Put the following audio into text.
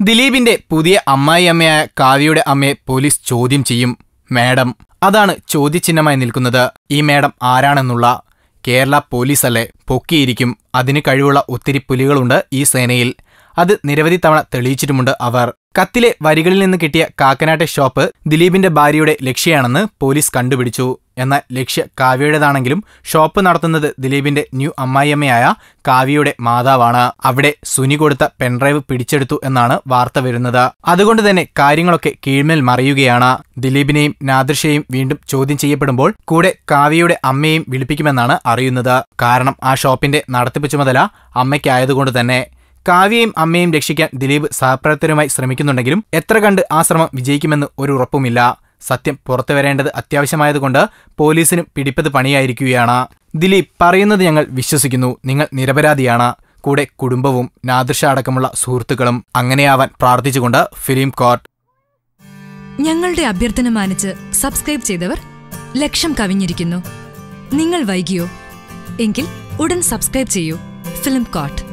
ദിലീപിന്റെ പുതിയ അമ്മായി അമ്മയായ കാവ്യയുടെ അമ്മയെ പോലീസ് ചോദ്യം ചെയ്യും മാഡം. അതാണ് ചോദ്യചിഹ്നമായി നിൽക്കുന്നത്. ഈ മാഡം ആരാണെന്നുള്ള കേരള പോലീസ് പോലീസല്ലേ? പൊക്കിയിരിക്കും. അതിന് കഴിവുള്ള ഒത്തിരി പുലികളുണ്ട് ഈ സേനയിൽ. അത് നിരവധി തവണ തെളിയിച്ചിട്ടുമുണ്ട് അവർ. കത്തിലെ വരികളിൽ നിന്ന് കിട്ടിയ കാക്കനാട്ടെ ഷോപ്പ് ദിലീപിന്റെ ഭാര്യയുടെ ലക്ഷ്യമാണെന്ന് പോലീസ് കണ്ടുപിടിച്ചു. എന്നാൽ ലക്ഷ്യ കാവ്യയുടേതാണെങ്കിലും ഷോപ്പ് നടത്തുന്നത് ദിലീപിന്റെ ന്യൂ അമ്മായിയമ്മയായ കാവ്യയുടെ മാതാവാണ്. അവിടെ സുനി കൊടുത്ത പെൻഡ്രൈവ് പിടിച്ചെടുത്തു എന്നാണ് വാർത്ത വരുന്നത്. അതുകൊണ്ട് തന്നെ കാര്യങ്ങളൊക്കെ കീഴ്മേൽ മറിയുകയാണ്. ദിലീപിനെയും നാദൃഷയെയും വീണ്ടും ചോദ്യം ചെയ്യപ്പെടുമ്പോൾ കൂടെ കാവ്യയുടെ അമ്മയെയും വിളിപ്പിക്കുമെന്നാണ് അറിയുന്നത്. കാരണം ആ ഷോപ്പിന്റെ നടത്തിപ്പ് ചുമതല അമ്മയ്ക്കായതുകൊണ്ട് തന്നെ. കാവ്യയും അമ്മയും രക്ഷിക്കാൻ ദിലീപ് സഹപ്രവർത്തകരുമായി ശ്രമിക്കുന്നുണ്ടെങ്കിലും എത്ര കണ്ട് ആ ശ്രമം വിജയിക്കുമെന്ന് ഒരു ഉറപ്പുമില്ല. സത്യം പുറത്തു വരേണ്ടത് അത്യാവശ്യമായതുകൊണ്ട് പോലീസിനും പിടിപ്പത് പണിയായിരിക്കുകയാണ്. ദിലീപ് പറയുന്നത് ഞങ്ങൾ വിശ്വസിക്കുന്നു. നിങ്ങൾ നിരപരാധിയാണ്. കൂടെ കുടുംബവും നാദൃഷ അടക്കമുള്ള സുഹൃത്തുക്കളും അങ്ങനെയാവാൻ പ്രാർത്ഥിച്ചുകൊണ്ട് ഫിലിം കോർട്ട്. ഞങ്ങളുടെ അഭ്യർത്ഥന മാനിച്ച് സബ്സ്ക്രൈബ് ചെയ്തവർ ലക്ഷം കവിഞ്ഞിരിക്കുന്നു. നിങ്ങൾ വൈകിയോ? എങ്കിൽ ഉടൻ സബ്സ്ക്രൈബ് ചെയ്യൂ ഫിലിം കോട്ട്